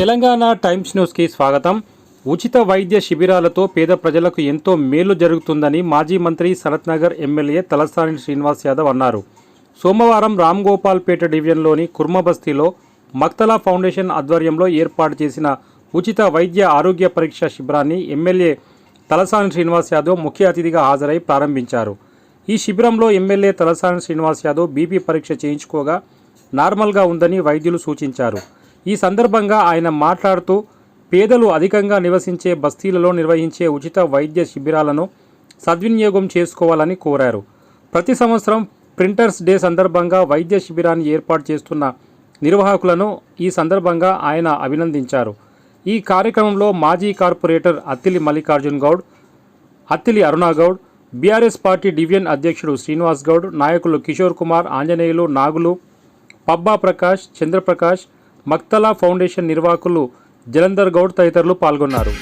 Telangana times న్యూస్కి స్వాగతం. ఉచిత వైద్య శిబిరాలతో పేద ప్రజలకు ఎంతో మేలు జరుగుతుందని మాజీ మంత్రి సనత్నగర్ ఎమ్మెల్యే తలసాని శ్రీనివాస్ యాదవ్ అన్నారు. సోమవారం రామ్ గోపాల్పేట డివిజన్లోని కుర్మబస్తీలో మక్తలా ఫౌండేషన్ ఆధ్వర్యంలో ఏర్పాటు చేసిన ఉచిత వైద్య ఆరోగ్య పరీక్ష శిబిరాన్ని ఎమ్మెల్యే తలసాని శ్రీనివాస్ యాదవ్ ముఖ్య అతిథిగా హాజరై ప్రారంభించారు. ఈ శిబిరంలో ఎమ్మెల్యే తలసాని శ్రీనివాస్ యాదవ్ బీపీ పరీక్ష చేయించుకోగా నార్మల్గా ఉందని వైద్యులు సూచించారు. ఈ సందర్భంగా ఆయన మాట్లాడుతూ పేదలు అధికంగా నివసించే బస్తీలలో నిర్వహించే ఉచిత వైద్య శిబిరాలను సద్వినియోగం చేసుకోవాలని కోరారు. ప్రతి సంవత్సరం ప్రింటర్స్ డే సందర్భంగా వైద్య శిబిరాన్ని ఏర్పాటు చేస్తున్న నిర్వాహకులను ఈ సందర్భంగా ఆయన అభినందించారు. ఈ కార్యక్రమంలో మాజీ corporator Attili Mallikarjun Goud Attili Aruna Goud BRS party division అధ్యక్షుడు శ్రీనివాస్ గౌడ్ నాయకులు కిషోర్ కుమార్ ఆంజనేయులు నాగులు పబ్బా ప్రకాష్ చంద్రప్రకాష్ మక్తలా ఫౌండేషన్ నిర్వాహకులు జలంధర్ గౌడ్ తదితరులు పాల్గొన్నారు.